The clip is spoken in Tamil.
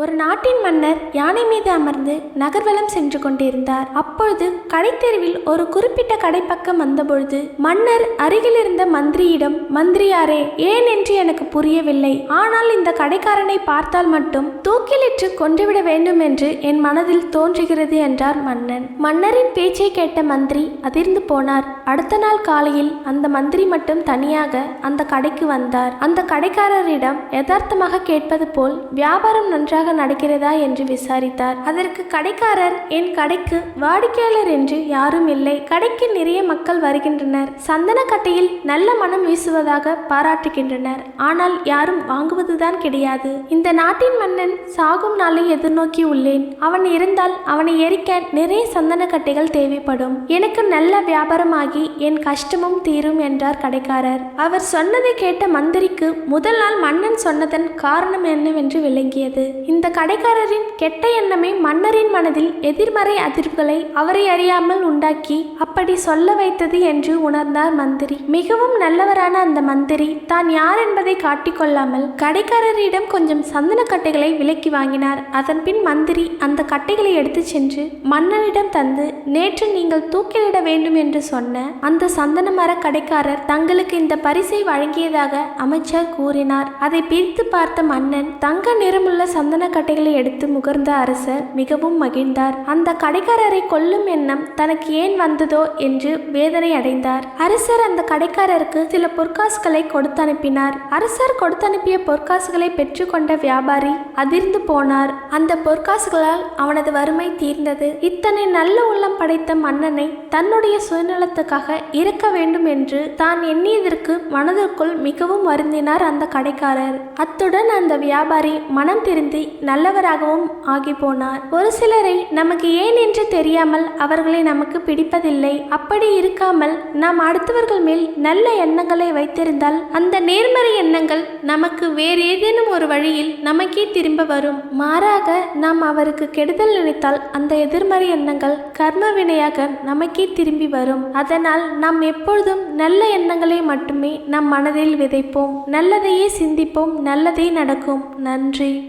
ஒரு நாட்டின் மன்னர் யானை மீது அமர்ந்து நகர்வலம் சென்று கொண்டிருந்தார். அப்பொழுது கடைத்தெருவில் ஒரு குறிப்பிட்ட கடைப்பக்கம் வந்தபொழுது மன்னர் அருகிலிருந்த மந்திரியிடம் மந்திரியாரே ஏன் என்று எனக்கு புரியவில்லை. ஆனால் இந்த கடைக்காரனை பார்த்தால் மட்டும் தூக்கிலிட்டு கொன்றுவிட வேண்டும் என்று என் மனதில் தோன்றுகிறது என்றார் மன்னன். மன்னரின் பேச்சை கேட்ட மந்திரி அதிர்ந்து போனார். அடுத்த நாள் காலையில் அந்த மந்திரி மட்டும் தனியாக அந்த கடைக்கு வந்தார். அந்த கடைக்காரரிடம் யதார்த்தமாக கேட்பது போல் வியாபாரம் நன்றாக நடக்கிறதா என்று விசாரித்தார். அதற்கு கடைக்காரர் என் கடைக்கு வாடிக்கையாளர் என்று யாரும் இல்லை. கடைக்கு நிறைய மக்கள் வருகின்றனர். சந்தனக்கட்டையில் நல்ல மனம் வீசுவதாக பாராட்டுகின்றனர். ஆனால் யாரும் வாங்குவதுதான் கிடையாது. இந்த நாட்டின் மன்னன் சாகும் நாளை எதிர்நோக்கி உள்ளேன். அவன் இருந்தால் அவனை எரிக்க நிறைய சந்தனக்கட்டைகள் தேவைப்படும். எனக்கு நல்ல வியாபாரமாகி என் கஷ்டமும் தீரும் என்றார் கடைக்காரர். அவர் சொன்னதை கேட்ட மந்திரிக்கு முதல் நாள் மன்னன் சொன்னதன் காரணம் என்னவென்று விளங்கியது. இந்த கடைக்காரரின் கெட்ட எண்ணமே மன்னரின் மனதில் எதிர்மறை அதிர்வுகளை அவரை அறியாமல் உண்டாக்கி அப்படி சொல்ல வைத்தது என்று உணர்ந்தார் மந்திரி. மிகவும் நல்லவரான அந்த மந்திரி தான் யார் என்பதை காட்டிக்கொள்ளாமல் கடைக்காரரிடம் கொஞ்சம் சந்தன கட்டைகளை விலக்கி வாங்கினார். அதன் பின் மந்திரி அந்த கட்டைகளை எடுத்து சென்று மன்னனிடம் தந்து நேற்று நீங்கள் தூக்கிலிட வேண்டும் என்று சொன்ன அந்த சந்தன மர கடைக்காரர் தங்களுக்கு இந்த பரிசை வழங்கியதாக அமைச்சர் கூறினார். அதை பிரித்து பார்த்த மன்னன் தங்க நிறமுள்ள சந்தன சந்தன கட்டைகளை எடுத்து முகர்ந்த அரசர் மிகவும் மகிழ்ந்தார். அந்த கடைக்காரரை கொல்லும் எண்ணம் தனக்கு ஏன் வந்ததோ என்று வேதனை அடைந்தார். அரசர் அந்த கடைக்காரருக்கு சில பொற்காசுகளை கொடுத்து அனுப்பினார் அரசர் கொடுத்து அனுப்பிய பொற்காசுகளை பெற்றுக்கொண்ட வியாபாரி அதிர்ந்து போனார். அந்த பொற்காசுகளால் அவனது வறுமை தீர்ந்தது. இத்தனை நல்ல உள்ளம் படைத்த மன்னனை தன்னுடைய சுயநலத்துக்காக இறக்க வேண்டும் என்று தான் எண்ணியதற்கு மனதிற்குள் மிகவும் வருந்தினார் அந்த கடைக்காரர். அத்துடன் அந்த வியாபாரி மனம் திருந்தி நல்லவராகவும் ஆகி போனார். ஒரு சிலரை நமக்கு ஏன் என்று தெரியாமல் அவர்களை நமக்கு பிடிப்பதில்லை. அப்படி இருக்காமல் நாம் அடுத்தவர்கள் மேல் நல்ல எண்ணங்களை வைத்திருந்தால் அந்த நேர்மறை எண்ணங்கள் நமக்கு வேறு ஏதேனும் ஒரு வழியில் நமக்கே திரும்ப வரும். மாறாக நாம் அவருக்கு கெடுதல் நினைத்தால் அந்த எதிர்மறை எண்ணங்கள் கர்ம வினையாக நமக்கே திரும்பி வரும். அதனால் நாம் எப்பொழுதும் நல்ல எண்ணங்களை மட்டுமே நம் மனதில் விதைப்போம். நல்லதையே சிந்திப்போம். நல்லதே நடக்கும். நன்றி.